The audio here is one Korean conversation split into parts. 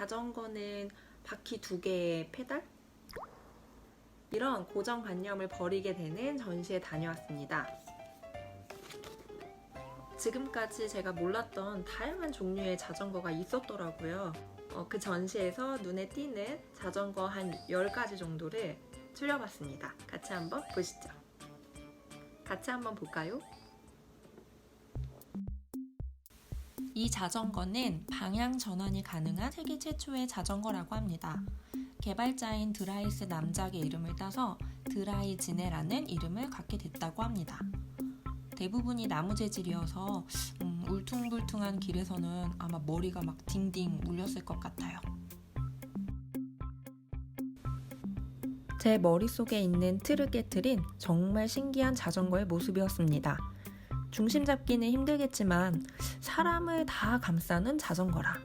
자전거는 바퀴 두 개의 페달? 이런 고정관념을 버리게 되는 전시에 다녀왔습니다. 지금까지 제가 몰랐던 다양한 종류의 자전거가 있었더라고요. 어, 그 전시에서 눈에 띄는 자전거 한 10가지 정도를 추려봤습니다. 같이 한번 보시죠. 같이 한번 볼까요? 이 자전거는 방향 전환이 가능한 세계 최초의 자전거라고 합니다. 개발자인 드라이스 남작의 이름을 따서 드라이지네라는 이름을 갖게 됐다고 합니다. 대부분이 나무 재질이어서 음, 울퉁불퉁한 길에서는 아마 머리가 막 딩딩 울렸을 것 같아요. 제 머릿속에 있는 트르게틀인 정말 신기한 자전거의 모습이었습니다. 중심 잡기는 힘들겠지만 사람을 다 감싸는 자전거라.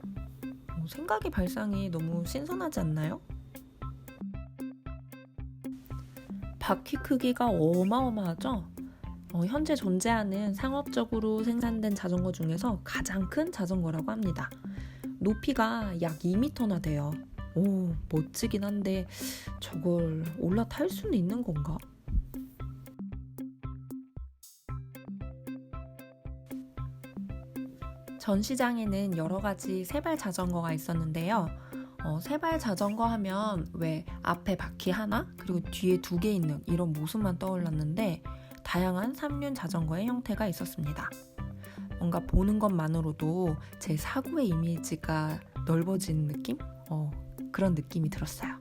어, 생각의 발상이 너무 신선하지 않나요? 바퀴 크기가 어마어마하죠? 어, 현재 존재하는 상업적으로 생산된 자전거 중에서 가장 큰 자전거라고 합니다. 높이가 약 2m나 돼요. 오, 멋지긴 한데 저걸 올라탈 수는 있는 건가? 전시장에는 여러 가지 세발 자전거가 있었는데요. 어, 세발 자전거 하면 왜 앞에 바퀴 하나 그리고 뒤에 두 개 있는 이런 모습만 떠올랐는데 다양한 삼륜 자전거의 형태가 있었습니다. 뭔가 보는 것만으로도 제 사고의 이미지가 넓어진 느낌? 어, 그런 느낌이 들었어요.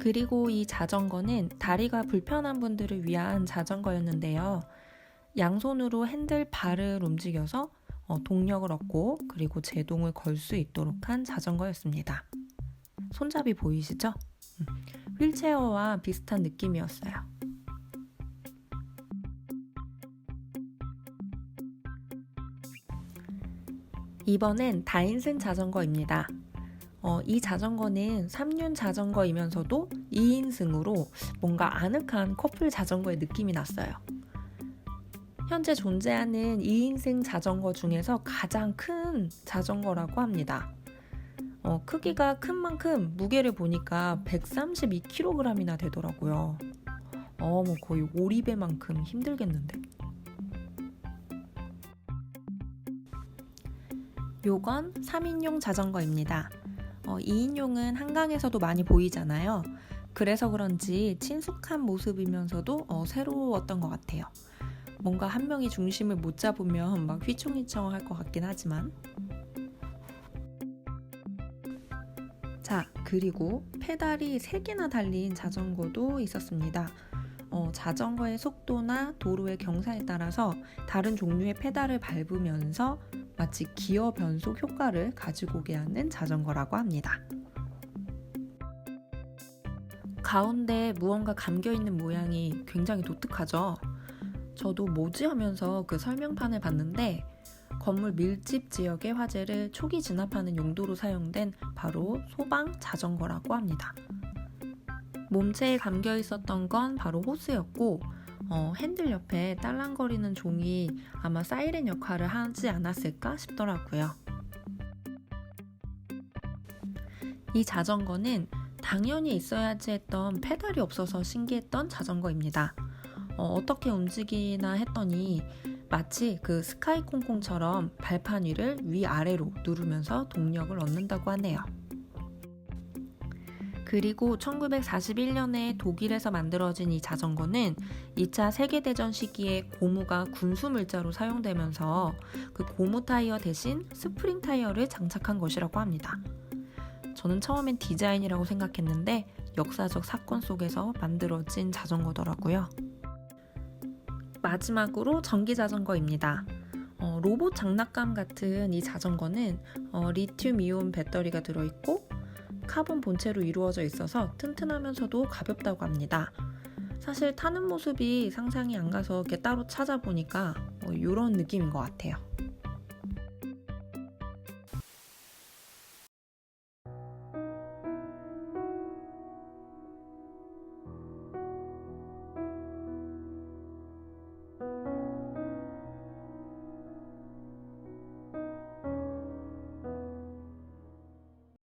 그리고 이 자전거는 다리가 불편한 분들을 위한 자전거였는데요. 양손으로 핸들 발을 움직여서 어, 동력을 얻고 그리고 제동을 걸 수 있도록 한 자전거였습니다. 손잡이 보이시죠? 음, 휠체어와 비슷한 느낌이었어요. 이번엔 다인승 자전거입니다. 어, 이 자전거는 3륜 자전거이면서도 2인승으로 뭔가 아늑한 커플 자전거의 느낌이 났어요. 현재 존재하는 2인승 자전거 중에서 가장 큰 자전거라고 합니다. 어, 크기가 큰 만큼 무게를 보니까 132kg이나 되더라고요. 어, 뭐 거의 오리배만큼 힘들겠는데. 요건 3인용 자전거입니다. 어, 2인용은 한강에서도 많이 보이잖아요. 그래서 그런지 친숙한 모습이면서도 어, 새로웠던 것 같아요. 뭔가 한 명이 중심을 못 잡으면 막 휘청휘청 할 것 같긴 하지만. 자, 그리고 페달이 3개나 달린 자전거도 있었습니다. 어, 자전거의 속도나 도로의 경사에 따라서 다른 종류의 페달을 밟으면서 마치 기어 변속 효과를 가지고 오게 하는 자전거라고 합니다. 가운데 무언가 감겨 있는 모양이 굉장히 독특하죠. 저도 뭐지 하면서 그 설명판을 봤는데 건물 밀집 지역의 화재를 초기 진압하는 용도로 사용된 바로 소방 자전거라고 합니다. 몸체에 감겨 있었던 건 바로 호스였고 어, 핸들 옆에 딸랑거리는 종이 아마 사이렌 역할을 하지 않았을까 싶더라고요. 이 자전거는 당연히 있어야지 했던 페달이 없어서 신기했던 자전거입니다. 어, 떻게 움직이나 했더니 마치 그 스카이 콩콩처럼 발판 위를 위아래로 누르면서 동력을 얻는다고 하네요. 그리고 1941년에 독일에서 만들어진 이 자전거는 2차 세계대전 시기에 고무가 군수물자로 사용되면서 그 고무 타이어 대신 스프링 타이어를 장착한 것이라고 합니다. 저는 처음엔 디자인이라고 생각했는데 역사적 사건 속에서 만들어진 자전거더라고요. 마지막으로 전기 자전거입니다. 어, 로봇 장난감 같은 이 자전거는 어, 리튬 이온 배터리가 들어있고 카본 본체로 이루어져 있어서 튼튼하면서도 가볍다고 합니다. 사실 타는 모습이 상상이 안 가서 이렇게 따로 찾아보니까 뭐 이런 느낌인 것 같아요.